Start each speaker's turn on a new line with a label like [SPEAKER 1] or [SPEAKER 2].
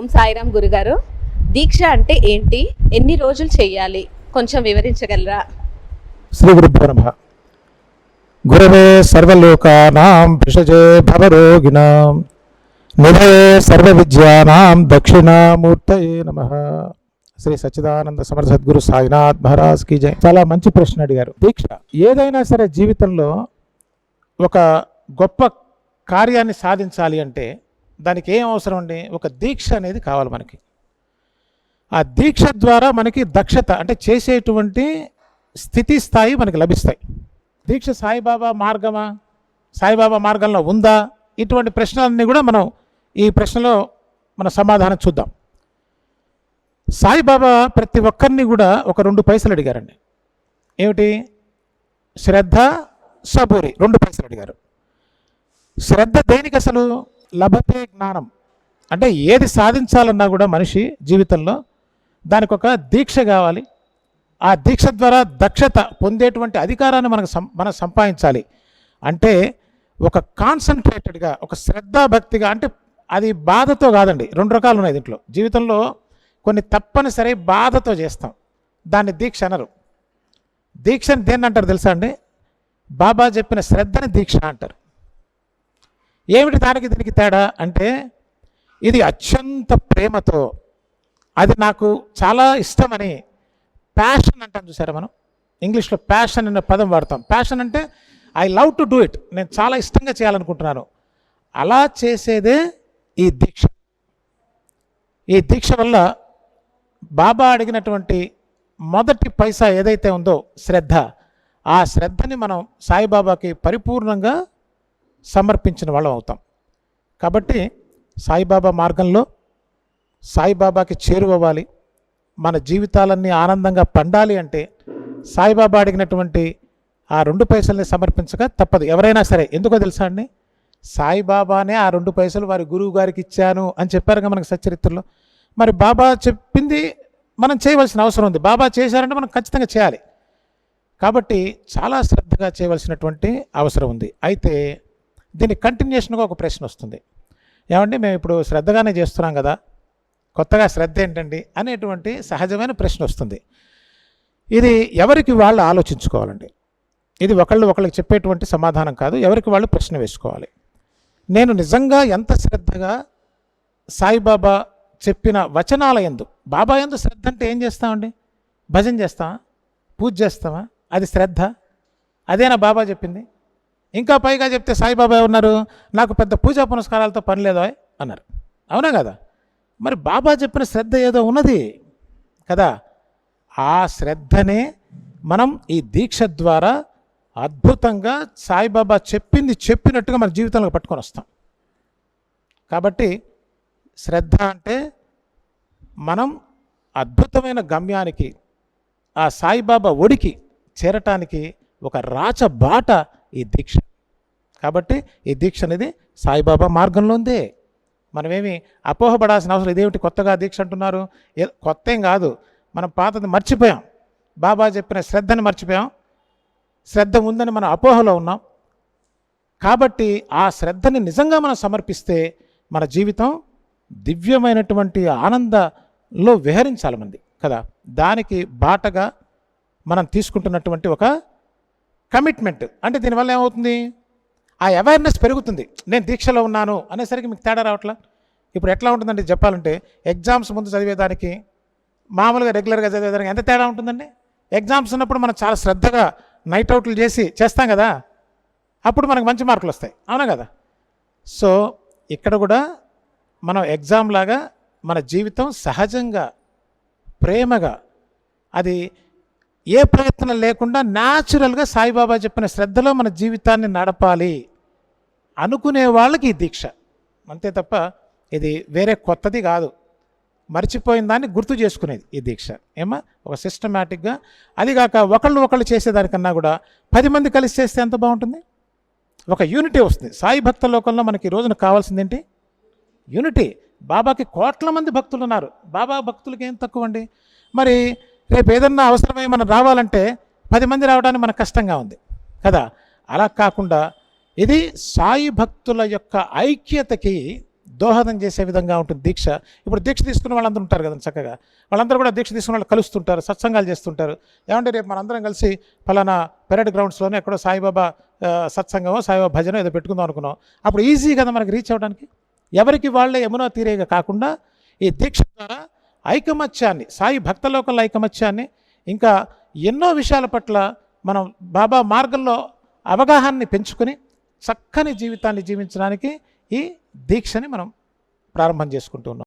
[SPEAKER 1] ఓం సాయిరామ్ గురుగారు. దీక్ష అంటే ఏంటి? ఎన్ని రోజులు చేయాలి కొంచెం వివరించగలరా?
[SPEAKER 2] శ్రీ గురుభ్యో నమ. గురవే సర్వలోకానాం భిషజే భవరోగిణాం. నిధయే సర్వ విద్యానాం దక్షిణామూర్తయే నమ. శ్రీ సచ్చిదానంద సమర్థ సద్గురు సాయినాథ్ మహారాజ్కి జై. చాలా మంచి ప్రశ్న అడిగారు. దీక్ష ఏదైనా సరే జీవితంలో ఒక గొప్ప కార్యాన్ని సాధించాలి అంటే దానికి ఏం అవసరం అండి? ఒక దీక్ష అనేది కావాలి మనకి. ఆ దీక్ష ద్వారా మనకి దక్షత అంటే చేసేటువంటి స్థితి స్థాయి మనకి లభిస్తాయి. దీక్ష సాయిబాబా మార్గమా? సాయిబాబా మార్గంలో ఉందా? ఇటువంటి ప్రశ్నలన్నీ కూడా మనం ఈ ప్రశ్నలో మన సమాధానం చూద్దాం. సాయిబాబా ప్రతి ఒక్కరిని కూడా ఒక రెండు పైసలు అడిగారండి. ఏమిటి? శ్రద్ధ సబూరి రెండు పైసలు అడిగారు. శ్రద్ధ దేనికి అసలు? లభతే జ్ఞానం. అంటే ఏది సాధించాలన్నా కూడా మనిషి జీవితంలో దానికి ఒక దీక్ష కావాలి. ఆ దీక్ష ద్వారా దక్షత పొందేటువంటి అధికారాన్ని మనకు సం మనం సంపాదించాలి. అంటే ఒక కాన్సన్ట్రేటెడ్గా ఒక శ్రద్ధాభక్తిగా అంటే అది బాధతో కాదండి. రెండు రకాలు ఉన్నాయి దీంట్లో. జీవితంలో కొన్ని తప్పనిసరి బాధతో చేస్తాం. దాన్ని దీక్ష అనరు. దీక్షని దేన్ని అంటారు తెలుసా అండి? బాబా చెప్పిన శ్రద్ధని దీక్ష అంటారు. ఏమిటి దానికి దీనికి తేడా అంటే ఇది అత్యంత ప్రేమతో అది నాకు చాలా ఇష్టమని ప్యాషన్ అంటాం చూసారా మనం? ఇంగ్లీష్లో ప్యాషన్ అనే పదం వాడతాం. ప్యాషన్ అంటే I love to do it నేను చాలా ఇష్టంగా చేయాలనుకుంటున్నాను. అలా చేసేదే ఈ దీక్ష. ఈ దీక్ష వల్ల బాబా అడిగినటువంటి మొదటి పైసా ఏదైతే ఉందో శ్రద్ధ ఆ శ్రద్ధని మనం సాయిబాబాకి పరిపూర్ణంగా సమర్పించిన వాళ్ళం అవుతాం. కాబట్టి సాయిబాబా మార్గంలో సాయిబాబాకి చేరువవ్వాలి. మన జీవితాలన్నీ ఆనందంగా పండాలి అంటే సాయిబాబా అడిగినటువంటి ఆ రెండు పైసల్ని సమర్పించక తప్పదు. ఎవరైనా సరే ఎందుకో తెలుసా అండి? సాయిబాబానే ఆ రెండు పైసలు వారి గురువు గారికి ఇచ్చాను అని చెప్పారుగా మనకు సచరిత్రలో మరి బాబా చెప్పింది మనం చేయవలసిన అవసరం ఉంది. బాబా చేశారంటే మనం ఖచ్చితంగా చేయాలి. కాబట్టి చాలా శ్రద్ధగా చేయవలసినటువంటి అవసరం ఉంది. అయితే దీని కంటిన్యూషన్గా ఒక ప్రశ్న వస్తుంది. ఏమంటే మేము ఇప్పుడు శ్రద్ధగానే చేస్తున్నాం కదా కొత్తగా శ్రద్ధ ఏంటండి అనేటువంటి సహజమైన ప్రశ్న వస్తుంది. ఇది ఎవరికి వాళ్ళు ఆలోచించుకోవాలండి? ఇది ఒకళ్ళు ఒకళ్ళకి చెప్పేటువంటి సమాధానం కాదు ఎవరికి వాళ్ళు ప్రశ్న వేసుకోవాలి? నేను నిజంగా ఎంత శ్రద్ధగా సాయిబాబా చెప్పిన వచనాల ఎందు బాబా ఎందు శ్రద్ధ అంటే ఏం చేస్తామండి? భజన చేస్తామా? పూజ చేస్తామా? అది శ్రద్ధ? అదేనా బాబా చెప్పింది? ఇంకా పైగా చెప్తే సాయిబాబా ఉన్నారు నాకు పెద్ద పూజా పునస్కారాలతో పని లేదో అన్నారు. అవునా కదా? మరి బాబా చెప్పిన శ్రద్ధ ఏదో ఉన్నది కదా? ఆ శ్రద్ధనే మనం ఈ దీక్ష ద్వారా అద్భుతంగా సాయిబాబా చెప్పింది చెప్పినట్టుగా మన జీవితంలో పట్టుకొని వస్తాం. కాబట్టి శ్రద్ధ అంటే మనం అద్భుతమైన గమ్యానికి ఆ సాయిబాబా ఒడికి చేరటానికి ఒక రాచ బాట ఈ దీక్ష. కాబట్టి ఈ దీక్ష అనేది సాయిబాబా మార్గంలో ఉందే మనమేమి అపోహపడాల్సిన అవసరం ఇదేమిటి కొత్తగా దీక్ష అంటున్నారు? కొత్త ఏం కాదు. మనం పాతది మర్చిపోయాం. బాబా చెప్పిన శ్రద్ధని మర్చిపోయాం. శ్రద్ధ ఉందని మనం అపోహలో ఉన్నాం. కాబట్టి ఆ శ్రద్ధని నిజంగా మనం సమర్పిస్తే మన జీవితం దివ్యమైనటువంటి ఆనందంలో విహరించాలి మంది. కదా? దానికి బాటగా మనం తీసుకుంటున్నటువంటి ఒక కమిట్మెంట్. అంటే దీనివల్ల ఏమవుతుంది? ఆ అవేర్నెస్ పెరుగుతుంది. నేను దీక్షలో ఉన్నాను అనేసరికి మీకు తేడా రావట్లా? ఇప్పుడు ఎట్లా ఉంటుందండి చెప్పాలంటే ఎగ్జామ్స్ ముందు చదివేదానికి మామూలుగా రెగ్యులర్గా చదివేదానికి ఎంత తేడా ఉంటుందండి? ఎగ్జామ్స్ ఉన్నప్పుడు మనం చాలా శ్రద్ధగా నైట్ అవుట్లు చేసి చేస్తాం కదా? అప్పుడు మనకు మంచి మార్కులు వస్తాయి. అవునా కదా? సో ఇక్కడ కూడా మనం ఎగ్జామ్ లాగా మన జీవితం సహజంగా ప్రేమగా అది ఏ ప్రయత్నం లేకుండా న్యాచురల్గా సాయిబాబా చెప్పిన శ్రద్ధలో మన జీవితాన్ని నడపాలి అనుకునే వాళ్ళకి ఈ దీక్ష. అంతే తప్ప ఇది వేరే కొత్తది కాదు. మర్చిపోయిన దాన్ని గుర్తు చేసుకునేది ఈ దీక్ష. ఏమా ఒక సిస్టమేటిక్గా అదిగాక ఒకళ్ళు ఒకళ్ళు చేసేదానికన్నా కూడా పది మంది కలిసి చేస్తే ఎంత బాగుంటుంది? ఒక యూనిటీ వస్తుంది. సాయి భక్త లోకంలో మనకి ఈ రోజున కావాల్సింది ఏంటి? యూనిటీ. బాబాకి కోట్ల మంది భక్తులు ఉన్నారు. బాబా భక్తులకి ఏం తక్కువ అండి మరి రేపు ఏదన్నా అవసరమై మనం రావాలంటే పది మంది రావడానికి మనకు కష్టంగా ఉంది. కదా? అలా కాకుండా ఇది సాయి భక్తుల యొక్క ఐక్యతకి దోహదం చేసే విధంగా ఉంటుంది దీక్ష. ఇప్పుడు దీక్ష తీసుకున్న వాళ్ళందరూ ఉంటారు కదా చక్కగా. వాళ్ళందరూ కూడా దీక్ష తీసుకున్న వాళ్ళు కలుస్తుంటారు సత్సంగాలు చేస్తుంటారు. ఏమంటే రేపు మనందరం కలిసి ఫలానా పెరడ్ గ్రౌండ్స్లోనే ఎక్కడో సాయిబాబా సత్సంగమో సాయిబాబా భజన ఏదో పెట్టుకుందాం అనుకున్నాం. అప్పుడు ఈజీ కదా మనకి రీచ్ అవ్వడానికి ఎవరికి వాళ్ళే యమునా తీరేగా కాకుండా ఈ దీక్ష ద్వారా ఐకమత్యాన్ని సాయి భక్తలోకల ఐకమత్యాన్ని ఇంకా ఎన్నో విషయాల పట్ల మనం బాబా మార్గంలో అవగాహనని పెంచుకొని చక్కని జీవితాన్ని జీవించడానికి ఈ దీక్షని మనం ప్రారంభం చేసుకుంటున్నాం